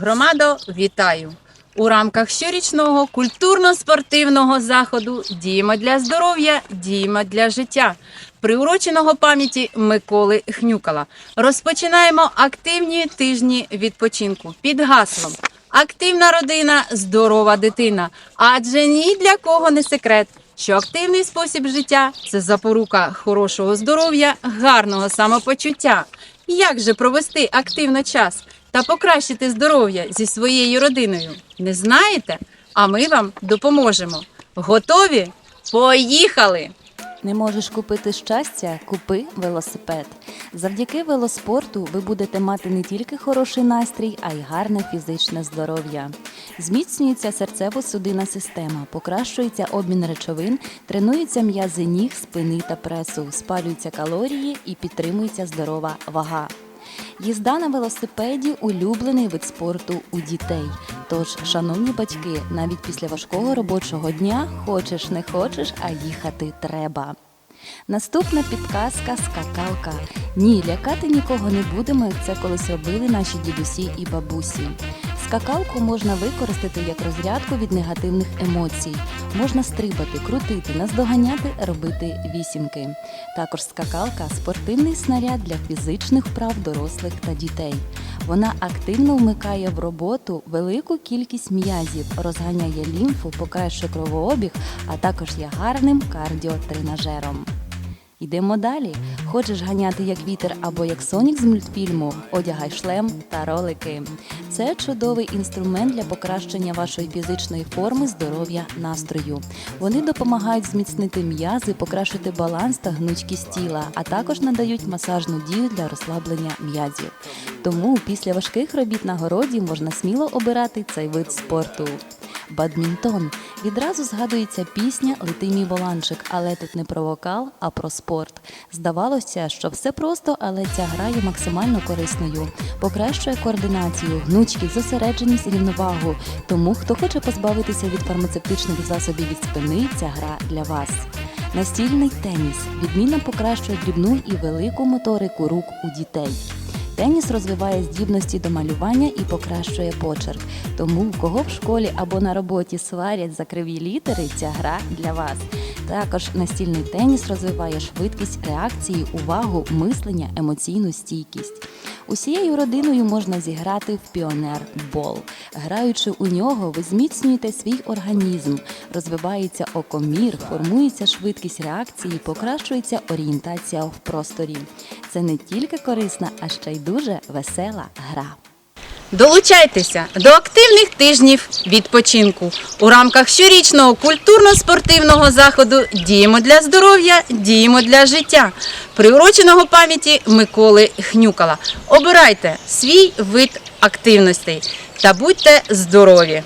Громадо, вітаю! У рамках щорічного культурно-спортивного заходу Діємо для здоров'я, діємо для життя, приуроченого пам'яті Миколи Хнюкала. Розпочинаємо активні тижні відпочинку під гаслом Активна родина, здорова дитина. Адже ні для кого не секрет, що активний спосіб життя це запорука хорошого здоров'я, гарного самопочуття. Як же провести активно час та покращити здоров'я зі своєю родиною? Не знаєте? А ми вам допоможемо. Готові? Поїхали! Не можеш купити щастя? Купи велосипед. Завдяки велоспорту ви будете мати не тільки хороший настрій, а й гарне фізичне здоров'я. Зміцнюється серцево-судинна система, покращується обмін речовин, тренуються м'язи ніг, спини та пресу, спалюються калорії і підтримується здорова вага. Їзда на велосипеді улюблений вид спорту у дітей. Тож, шановні батьки, навіть після важкого робочого дня хочеш не хочеш, а їхати треба. Наступна підказка скакалка. Ні, лякати нікого не будемо, як це колись робили наші дідусі і бабусі. Скакалку можна використати як розрядку від негативних емоцій. Можна стрибати, крутити, наздоганяти, робити вісімки. Також скакалка спортивний снаряд для фізичних вправ дорослих та дітей. Вона активно вмикає в роботу велику кількість м'язів, розганяє лімфу, покращує кровообіг, а також є гарним кардіотренажером. Йдемо далі. Хочеш ганяти як вітер або як Сонік з мультфільму? Одягай шлем та ролики. Це чудовий інструмент для покращення вашої фізичної форми, здоров'я, настрою. Вони допомагають зміцнити м'язи, покращити баланс та гнучкість тіла, а також надають масажну дію для розслаблення м'язів. Тому після важких робіт на городі можна сміло обирати цей вид спорту. Бадмінтон. Відразу згадується пісня Лети мій воланчик, але тут не про вокал, а про спорт. Здавалося, що все просто, але ця гра є максимально корисною. Покращує координацію, гнучкість, зосередженість і рівновагу. Тому, хто хоче позбавитися від фармацевтичних засобів від спини, ця гра для вас. Настільний теніс відмінно покращує дрібну і велику моторику рук у дітей. Теніс розвиває здібності до малювання і покращує почерк. Тому, кого в школі або на роботі сварять за криві літери, ця гра для вас. Також настільний теніс розвиває швидкість реакції, увагу, мислення, емоційну стійкість. Усією родиною можна зіграти в піонер-бол. Граючи у нього, ви зміцнюєте свій організм, розвивається окомір, формується швидкість реакції, покращується орієнтація в просторі. Це не тільки корисна, а ще й дуже весела гра. Долучайтеся до активних тижнів відпочинку у рамках щорічного культурно-спортивного заходу Діємо для здоров'я, діємо для життя, приуроченого пам'яті Миколи Хнюкала. Обирайте свій вид активностей та будьте здорові!